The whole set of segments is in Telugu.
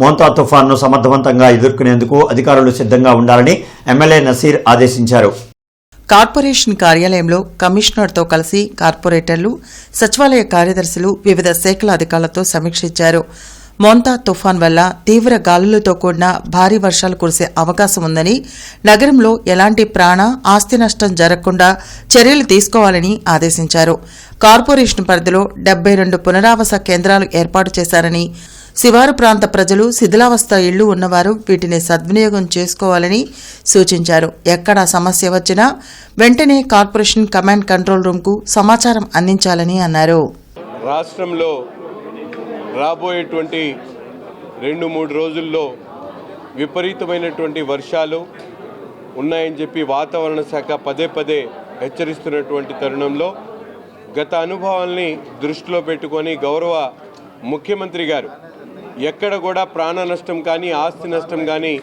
మోంతా తుఫాన్ను సమర్థవంతంగా ఎదుర్కొనేందుకు అధికారులు సిద్ధంగా ఉండాలని ఎమ్మెల్యే నసీర్ ఆదేశించారు. కార్పొరేషన్ కార్యాలయంలో కమిషనర్తో కలిసి కార్పొరేటర్లు సచివాలయ కార్యదర్శులు వివిధ శాఖల అధికారులతో సమీక్షించారు మోంతా తుఫాన్ వల్ల తీవ్ర గాలులతో కూడిన భారీ వర్షాలు కురిసే అవకాశం ఉందని నగరంలో ఎలాంటి ప్రాణ ఆస్తి నష్టం జరగకుండా చర్యలు తీసుకోవాలని ఆదేశించారు. కార్పొరేషన్ పరిధిలో డెబ్బై రెండు పునరావాస కేంద్రాలు ఏర్పాటు చేశారని శివారు ప్రాంత ప్రజలు శిథిలావస్థ ఇళ్ళు ఉన్నవారు వీటిని సద్వినియోగం చేసుకోవాలని సూచించారు. ఎక్కడ సమస్య వచ్చినా వెంటనే కార్పొరేషన్ కమాండ్ కంట్రోల్ రూమ్కు సమాచారం అందించాలని అన్నారు. రాష్ట్రంలో రాబోయేటువంటి రెండు మూడు రోజుల్లో విపరీతమైనటువంటి వర్షాలు ఉన్నాయని చెప్పి వాతావరణ శాఖ పదే పదే హెచ్చరిస్తున్నటువంటి తరుణంలో గత అనుభవాల్ని దృష్టిలో పెట్టుకొని గౌరవ ముఖ్యమంత్రి గారు ఎక్కడ కూడా ప్రాణ నష్టం కానీ ఆస్తి నష్టం కానీ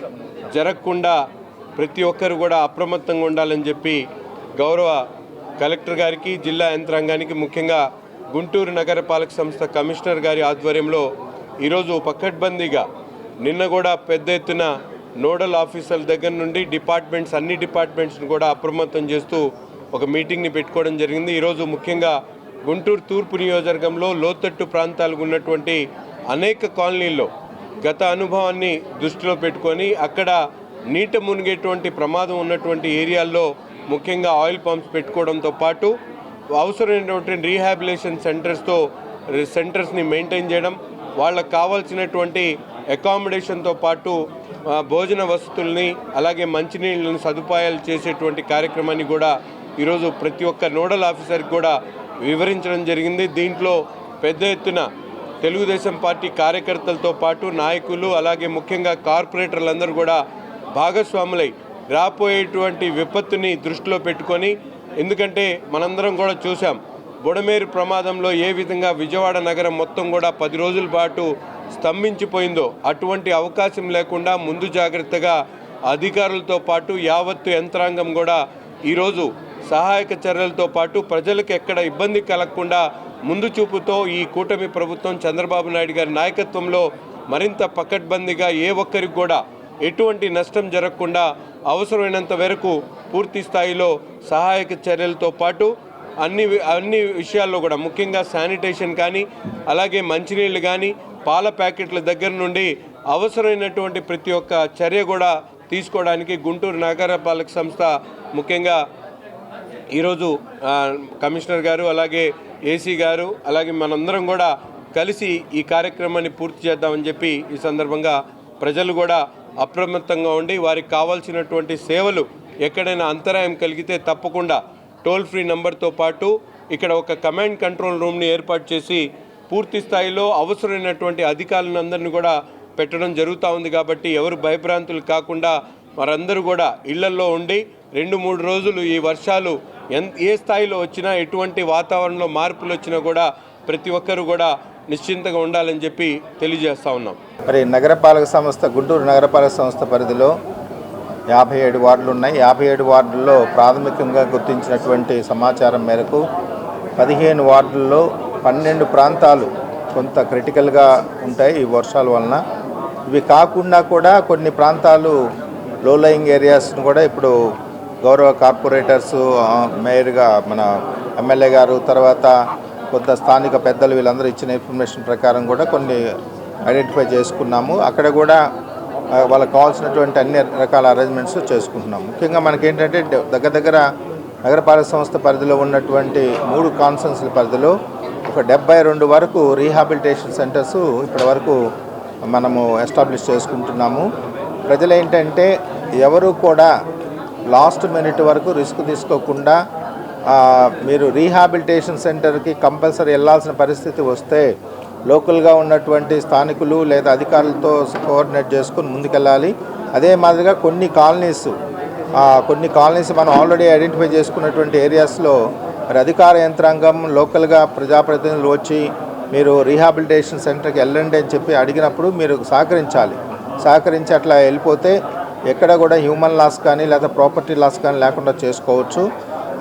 జరగకుండా ప్రతి ఒక్కరు కూడా అప్రమత్తంగా ఉండాలని చెప్పి గౌరవ కలెక్టర్ గారికి జిల్లా యంత్రాంగానికి ముఖ్యంగా గుంటూరు నగరపాలక సంస్థ కమిషనర్ గారి ఆధ్వర్యంలో ఈరోజు పకడ్బందీగా నిన్న కూడా పెద్ద ఎత్తున నోడల్ ఆఫీసర్ల దగ్గర నుండి డిపార్ట్మెంట్స్ అన్ని డిపార్ట్మెంట్స్ని కూడా అప్రమత్తం చేస్తూ ఒక మీటింగ్ని పెట్టుకోవడం జరిగింది. ఈరోజు ముఖ్యంగా గుంటూరు తూర్పు నియోజకవర్గంలో లోతట్టు ప్రాంతాలకు ఉన్నటువంటి అనేక కాలనీల్లో గత అనుభవాన్ని దృష్టిలో పెట్టుకొని అక్కడ నీట మునిగేటువంటి ప్రమాదం ఉన్నటువంటి ఏరియాల్లో ముఖ్యంగా ఆయిల్ పంప్స్ పెట్టుకోవడంతో పాటు అవసరమైనటువంటి రీహాబిలేషన్ సెంటర్స్తో సెంటర్స్ని మెయింటైన్ చేయడం వాళ్ళకు కావాల్సినటువంటి అకామిడేషన్తో పాటు భోజన వసతుల్ని అలాగే మంచినీళ్ళని సదుపాయాలు చేసేటువంటి కార్యక్రమాన్ని కూడా ఈరోజు ప్రతి ఒక్క నోడల్ ఆఫీసర్కి కూడా వివరించడం జరిగింది. దీంట్లో పెద్ద ఎత్తున తెలుగుదేశం పార్టీ కార్యకర్తలతో పాటు నాయకులు అలాగే ముఖ్యంగా కార్పొరేటర్లందరూ కూడా భాగస్వాములై రాబోయేటువంటి విపత్తుని దృష్టిలో పెట్టుకొని ఎందుకంటే మనందరం కూడా చూసాం బుడమేరు ప్రమాదంలో ఏ విధంగా విజయవాడ నగరం మొత్తం కూడా పది రోజుల పాటు స్తంభించిపోయిందో అటువంటి అవకాశం లేకుండా ముందు జాగ్రత్తగా అధికారులతో పాటు యావత్తు యంత్రాంగం కూడా ఈరోజు సహాయక చర్యలతో పాటు ప్రజలకు ఎక్కడ ఇబ్బంది కలగకుండా ముందు చూపుతో ఈ కూటమి ప్రభుత్వం చంద్రబాబు నాయుడు గారి నాయకత్వంలో మరింత పకడ్బందీగా ఏ ఒక్కరికి కూడా ఎటువంటి నష్టం జరగకుండా అవసరమైనంత వరకు పూర్తి స్థాయిలో సహాయక చర్యలతో పాటు అన్ని అన్ని విషయాల్లో కూడా ముఖ్యంగా శానిటేషన్ కానీ అలాగే మంచినీళ్ళు కానీ పాల ప్యాకెట్ల దగ్గర నుండి అవసరమైనటువంటి ప్రతి ఒక్క చర్య కూడా తీసుకోవడానికి గుంటూరు నగరపాలక సంస్థ ముఖ్యంగా ఈరోజు కమిషనర్ గారు అలాగే ఏసీ గారు అలాగే మనందరం కూడా కలిసి ఈ కార్యక్రమాన్ని పూర్తి చేద్దామని చెప్పి ఈ సందర్భంగా ప్రజలు కూడా అప్రమత్తంగా ఉండి వారికి కావాల్సినటువంటి సేవలు ఎక్కడైనా అంతరాయం కలిగితే తప్పకుండా టోల్ ఫ్రీ నంబర్తో పాటు ఇక్కడ ఒక కమాండ్ కంట్రోల్ రూమ్ని ఏర్పాటు చేసి పూర్తి స్థాయిలో అవసరమైనటువంటి అధికారులందరినీ కూడా పెట్టడం జరుగుతూ ఉంది కాబట్టి ఎవరు భయభ్రాంతులు కాకుండా వారందరూ కూడా ఇళ్ళల్లో ఉండి రెండు మూడు రోజులు ఈ వర్షాలు ఎన్ ఏ స్థాయిలో వచ్చినా ఎటువంటి వాతావరణంలో మార్పులు వచ్చినా కూడా ప్రతి ఒక్కరు కూడా నిశ్చింతగా ఉండాలని చెప్పి తెలియజేస్తా ఉన్నాం. మరి నగరపాలక సంస్థ గుంటూరు నగరపాలక సంస్థ పరిధిలో యాభై ఏడు వార్డులు ఉన్నాయి. యాభై ఏడు వార్డుల్లో ప్రాథమికంగా గుర్తించినటువంటి సమాచారం మేరకు పదిహేను వార్డుల్లో పన్నెండు ప్రాంతాలు కొంత క్రిటికల్గా ఉంటాయి ఈ వర్షాల వలన. ఇవి కాకుండా కూడా కొన్ని ప్రాంతాలు లో లయింగ్ ఏరియాస్ను కూడా ఇప్పుడు గౌరవ కార్పొరేటర్స్ మేయర్గా మన ఎమ్మెల్యే గారు తర్వాత కొంత స్థానిక పెద్దలు వీళ్ళందరూ ఇచ్చిన ఇన్ఫర్మేషన్ ప్రకారం కూడా కొన్ని ఐడెంటిఫై చేసుకున్నాము. అక్కడ కూడా వాళ్ళకి కావాల్సినటువంటి అన్ని రకాల అరేంజ్మెంట్స్ చేసుకుంటున్నాం ముఖ్యంగా మనకేంటంటే దగ్గర దగ్గర నగరపాలక సంస్థ పరిధిలో ఉన్నటువంటి మూడు కాన్సన్స్ల పరిధిలో ఒక డెబ్బై రెండు వరకు రీహాబిలిటేషన్ సెంటర్స్ ఇప్పటి వరకు మనము ఎస్టాబ్లిష్ చేసుకుంటున్నాము. ప్రజలు ఏంటంటే ఎవరు కూడా లాస్ట్ మినిట్ వరకు రిస్క్ తీసుకోకుండా మీరు రీహాబిలిటేషన్ సెంటర్కి కంపల్సరీ వెళ్ళాల్సిన పరిస్థితి వస్తే లోకల్గా ఉన్నటువంటి స్థానికులు లేదా అధికారులతో కోఆర్డినేట్ చేసుకుని ముందుకెళ్ళాలి. అదే మాదిరిగా కొన్ని కాలనీస్ కొన్ని కాలనీస్ మనం ఆల్రెడీ ఐడెంటిఫై చేసుకున్నటువంటి ఏరియాస్లో మరి అధికార యంత్రాంగం లోకల్గా ప్రజాప్రతినిధులు వచ్చి మీరు రీహాబిలిటేషన్ సెంటర్కి వెళ్ళండి అని చెప్పి అడిగినప్పుడు మీరు సహకరించాలి. సహకరించి అట్లా వెళ్ళిపోతే ఎక్కడ కూడా హ్యూమన్ లాస్ కానీ లేదా ప్రాపర్టీ లాస్ కానీ లేకుండా చేసుకోవచ్చు.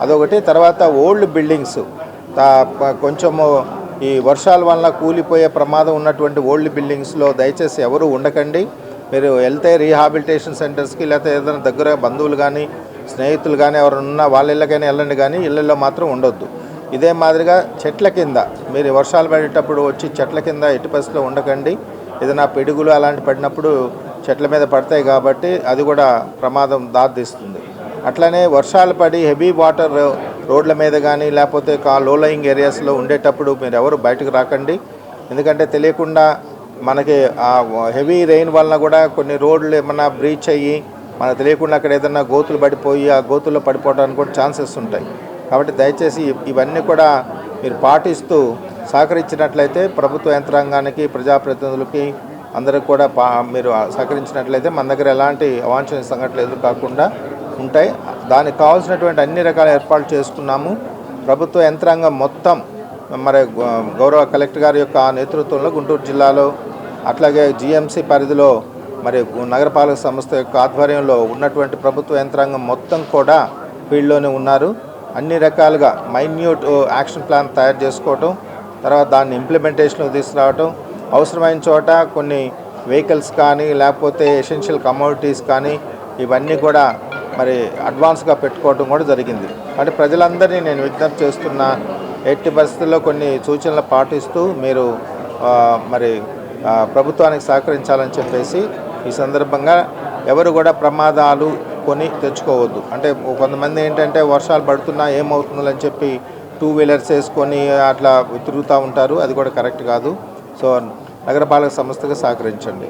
అదొకటి. తర్వాత ఓల్డ్ బిల్డింగ్స్. కొంచెము ఈ వర్షాల వల్ల కూలిపోయే ప్రమాదం ఉన్నటువంటి ఓల్డ్ బిల్డింగ్స్లో దయచేసి ఎవరు ఉండకండి. మీరు వెళ్తే రీహాబిలిటేషన్ సెంటర్స్కి లేకపోతే ఏదైనా దగ్గర బంధువులు కానీ స్నేహితులు కానీ ఎవరైనా ఉన్నా వాళ్ళ ఇళ్ళకైనా వెళ్ళండి కానీ ఇళ్ళల్లో మాత్రం ఉండొద్దు. ఇదే మాదిరిగా చెట్ల కింద మీరు వర్షాలు పడేటప్పుడు వచ్చి చెట్ల కింద ఎట్టి పరిస్థితిలో ఉండకండి. ఏదైనా పిడుగులు అలాంటి పడినప్పుడు చెట్ల మీద పడతాయి కాబట్టి అది కూడా ప్రమాదం దారితీస్తుంది. అట్లనే వర్షాలు పడి హెవీ వాటర్ రోడ్ల మీద కానీ లేకపోతే కా లో ఏరియాస్లో ఉండేటప్పుడు మీరు ఎవరు బయటకు రాకండి. ఎందుకంటే తెలియకుండా మనకి ఆ హెవీ రెయిన్ వలన కూడా కొన్ని రోడ్లు ఏమన్నా బ్రీచ్ అయ్యి మనకు తెలియకుండా అక్కడ ఏదైనా గోతులు పడిపోయి ఆ గోతుల్లో పడిపోవడానికి కూడా ఛాన్సెస్ ఉంటాయి. కాబట్టి దయచేసి ఇవన్నీ కూడా మీరు పాటిస్తూ సహకరించినట్లయితే ప్రభుత్వ యంత్రాంగానికి ప్రజాప్రతినిధులకి అందరికి కూడా పా మీరు సహకరించినట్లయితే మన దగ్గర ఎలాంటి అవాంఛనీయ సంఘటనలు ఎదురు కాకుండా ఉంటాయి. దానికి కావాల్సినటువంటి అన్ని రకాల ఏర్పాట్లు చేసుకున్నాము. ప్రభుత్వ యంత్రాంగం మొత్తం మరి గౌరవ కలెక్టర్ గారి యొక్క నేతృత్వంలో గుంటూరు జిల్లాలో అట్లాగే జిఎంసి పరిధిలో మరి నగరపాలక సంస్థ యొక్క ఆధ్వర్యంలో ఉన్నటువంటి ప్రభుత్వ యంత్రాంగం మొత్తం కూడా ఫీల్డ్లోనే ఉన్నారు. అన్ని రకాలుగా మైన్యూట్ యాక్షన్ ప్లాన్ తయారు చేసుకోవటం తర్వాత దాన్ని ఇంప్లిమెంటేషన్లో తీసుకురావటం అవసరమైన చోట కొన్ని వెహికల్స్ కానీ లేకపోతే ఎసెన్షియల్ కమోడిటీస్ కానీ ఇవన్నీ కూడా మరి అడ్వాన్స్గా పెట్టుకోవడం కూడా జరిగింది. అంటే ప్రజలందరినీ నేను విజ్ఞప్తి చేస్తున్నా ఎట్టి పరిస్థితుల్లో కొన్ని సూచనలు పాటిస్తూ మీరు మరి ప్రభుత్వానికి సహకరించాలని చెప్పేసి ఈ సందర్భంగా ఎవరు కూడా ప్రమాదాలు కొని తెచ్చుకోవద్దు. అంటే కొంతమంది ఏంటంటే వర్షాలు పడుతున్నా ఏమవుతుందని చెప్పి టూ వీలర్స్ వేసుకొని అట్లా తిరుగుతూ ఉంటారు. అది కూడా కరెక్ట్ కాదు. సో నగరపాలక సంస్థకు సహకరించండి.